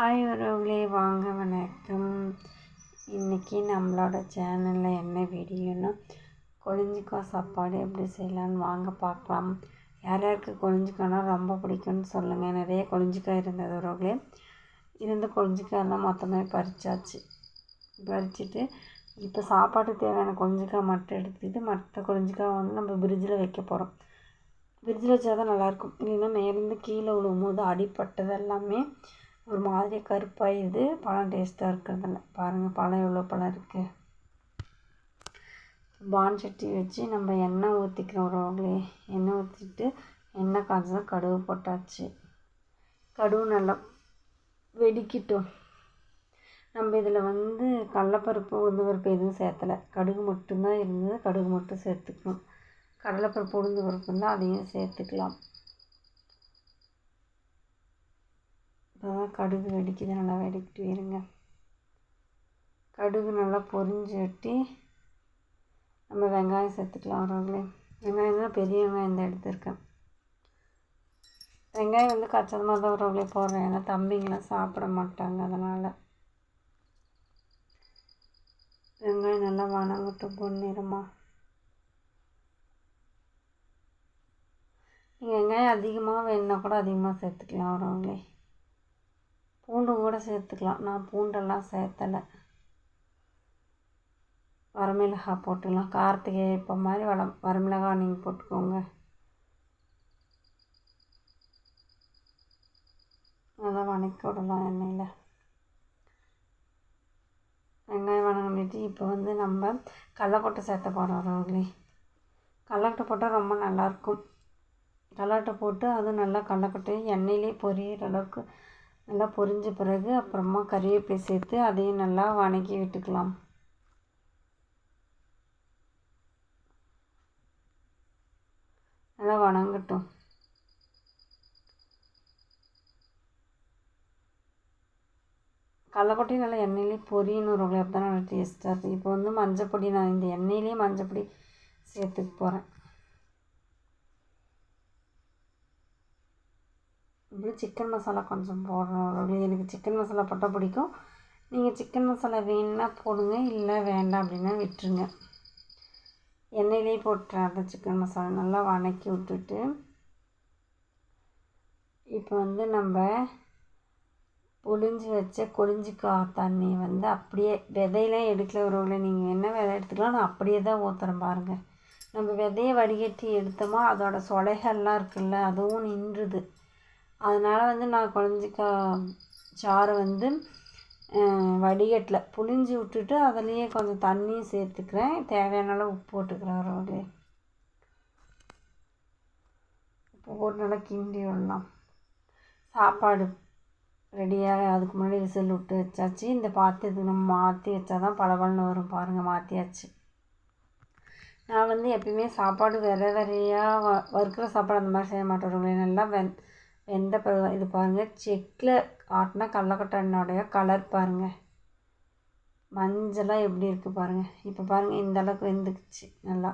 Hi உறவுகளே வாங்க வணக்கம். இன்றைக்கி நம்மளோட சேனலில் என்ன வீடியோன்னா கொழிஞ்சிக்காய் சாப்பாடு எப்படி செய்யலான்னு வாங்க பார்க்கலாம். யார் யாருக்கு கொழிஞ்சிக்காய்னா ரொம்ப பிடிக்கும்னு சொல்லுங்கள் நிறைய கொழிஞ்சிக்காய் இருந்தது உறவுகளே இருந்த கொழிஞ்சிக்காயெல்லாம் மொத்தமே பறிச்சாச்சு. பறிச்சுட்டு இப்போ சாப்பாட்டுக்கு தேவையான கொழிஞ்சிக்காய் மட்டும் எடுத்துக்கிட்டு மற்ற கொழிஞ்சிக்காய் வந்து நம்ம ஃப்ரிட்ஜில் வைக்க போகிறோம் ஃப்ரிட்ஜில் வச்சா தான் நல்லாயிருக்கும் இல்லைன்னா மேலேருந்து கீழே விழுவும் போது அடிப்பட்டது எல்லாமே ஒரு மாதிரி கருப்பாயிடுது பழம் டேஸ்ட்டாக இருக்கிறதில்ல பாருங்கள் பழம் எவ்வளோ பழம் இருக்குது பான் சட்டி வச்சு நம்ம எண்ணெய் ஊற்றிக்கிறோம் உறவுகளே எண்ணெய் ஊற்றிட்டு எண்ணெய் காய்ச்சதும் கடுகு போட்டாச்சு. கடுகு நல்லா வெடிக்கிட்டோம். நம்ம இதில் வந்து கடலப்பருப்பு உளுந்து பருப்பு எதுவும் சேர்த்தலை. கடுகு மட்டும்தான் இருந்தது. கடுகு மட்டும் சேர்த்துக்கணும். கடலைப்பருப்பு உளுந்து பருப்பு இருந்தால் அதையும் சேர்த்துக்கலாம். இப்போ கடுகு வெடிக்குது நல்லா வெடிக்கிட்டு இருங்க. கடுகு நல்லா பொரிஞ்சு வெட்டி நம்ம வெங்காயம் சேர்த்துக்கலாம் உறவுகளே வெங்காயம் தான் பெரிய வெங்காயம் தான் எடுத்திருக்கேன். வெங்காயம் வந்து கச்சதமாக தான் உறவுகளே போடுறேன். ஏன்னா தம்பிங்களாம் சாப்பிட மாட்டாங்க அதனால். வெங்காயம் நல்லா வணங்கட்டும் பொன்னிறமா. நீங்கள் வெங்காயம் அதிகமாக வேணுன்னா கூட அதிகமாக சேர்த்துக்கலாம் உறவுகளே சேர்த்துக்கலாம். நான் பூண்டெல்லாம் சேர்த்தலை. வரமிளகா போட்டுக்கலாம். காரத்துக்கு இப்போ மாதிரி வள வரமிளகா நீங்கள் போட்டுக்கோங்க. நல்லா வணக்கி விடலாம் எண்ணெயில். வெங்காயம் வணங்கிட்டு இப்போ வந்து நம்ம கடலக்கொட்டை சேர்த்த போகிறோம் கடலக்கொட்டை போட்டால் ரொம்ப நல்லாயிருக்கும் கடலக்கொட்டை போட்டு அதுவும் நல்லா கடலக்கொட்டையும் எண்ணெயிலே பொரியிற அளவுக்கு நல்லா பொரிஞ்ச பிறகு அப்புறமா கறிவேப்பிலை சேர்த்து அதையும் நல்லா வணக்கி விட்டுக்கலாம். நல்லா வணங்கட்டும். கடலக்கொட்டையும் நல்லா எண்ணெயிலே பொரியணும் ரொம்ப தான் நல்லா டேஸ்ட்டாக இருக்குது இப்போ வந்து மஞ்சள் பொடி நான் இந்த எண்ணெயிலே மஞ்சள் பொடி சேர்த்துக்க போகிறேன் அப்புறம் சிக்கன் மசாலா கொஞ்சம் போடுறோம் எனக்கு சிக்கன் மசாலா போட்டால் பிடிக்கும். நீங்கள் சிக்கன் மசாலா வேணுன்னா போடுங்க இல்லை வேண்டாம் அப்படின்னா விட்டுருங்க. எண்ணெயிலே போட்டுறேன் அந்த சிக்கன் மசாலா நல்லா வணக்கி விட்டுட்டு இப்போ வந்து நம்ம பொழிஞ்சு வச்ச கொழிஞ்சிக்காய் தண்ணி வந்து அப்படியே விதையெல்லாம் எடுக்கல உறவுல நீங்கள் என்ன விதை எடுத்துக்கலாம் நான் அப்படியே தான் ஊற்றுறேன் பாருங்கள் நம்ம விதையை வடிகட்டி எடுத்தோமோ அதோடய சொலைகள்லாம் இருக்குல்ல அதுவும் நின்றுது. அதனால் வந்து நான் குழஞ்சிக்கா சாறு வந்து வடிகட்டில். புழிஞ்சு விட்டுட்டு அதுலேயே கொஞ்சம் தண்ணியும் சேர்த்துக்கிறேன். தேவையான அளவு உப்பு போட்டுக்கிறேன் ரோடு உப்பு போட்டு நல்லா கிண்டி விடலாம். சாப்பாடு ரெடியாக அதுக்கு முன்னாடி விசில் விட்டு வச்சாச்சு. இந்த பாத்திரத்துக்கு நம்ம மாற்றி வச்சா தான் பளபளன்னு வரும். பாருங்கள் மாற்றியாச்சு நான் வந்து எப்பயுமே சாப்பாடு வெற வெறையாக வ வறுக்கிற சாப்பாடு அந்த மாதிரி செய்ய மாட்டேன். நல்லா வெந் வெந்த பருவம் இது பாருங்கள் செக்கில் ஆட்டினா கடலக்கொட்டனுடைய கலர் பாருங்கள் மஞ்சளாக எப்படி இருக்குது பாருங்கள் இப்போ பாருங்கள் இந்த அளவுக்கு வெந்துக்குச்சு நல்லா.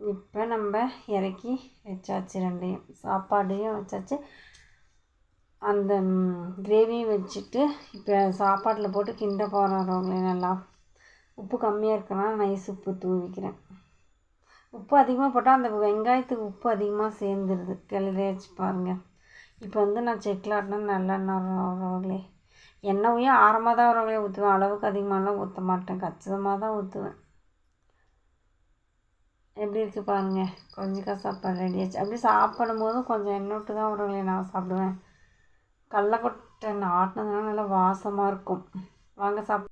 இப்போ நம்ம இறக்கி வச்சாச்சு ரெண்டையும். சாப்பாடையும் வச்சாச்சு. அந்த கிரேவியும் வச்சுட்டு இப்போ சாப்பாட்டில் போட்டு கிண்ட போகிறவங்களே நல்லா. உப்பு கம்மியாக இருக்கனால நைஸ் உப்பு தூவிக்கிறேன். உப்பு அதிகமாக போட்டால் அந்த வெங்காயத்துக்கு உப்பு அதிகமாக சேர்ந்துருது. கிளறி பாருங்கள் இப்போ வந்து நான் செக்கில் ஆட்டினா நல்லெண்ணெய் வரவங்களே எண்ணெயும் ஆரமாக தான் வரவங்களே ஊற்றுவேன் அளவுக்கு அதிகமாகலாம் ஊற்ற மாட்டேன். கச்சிதமாக தான் ஊற்றுவேன் எப்படி இருக்குது பாருங்கள் கொஞ்சம் சாப்பாடு ரெடி ஆச்சு. அப்படி சாப்பிடும் போதும் கொஞ்சம் எண்ணெய் விட்டு தான் வரவங்களே நான் சாப்பிடுவேன். கடலக்கொட்டை ஆட்டினதுனால நல்லா வாசமாக இருக்கும். வாங்க சாப்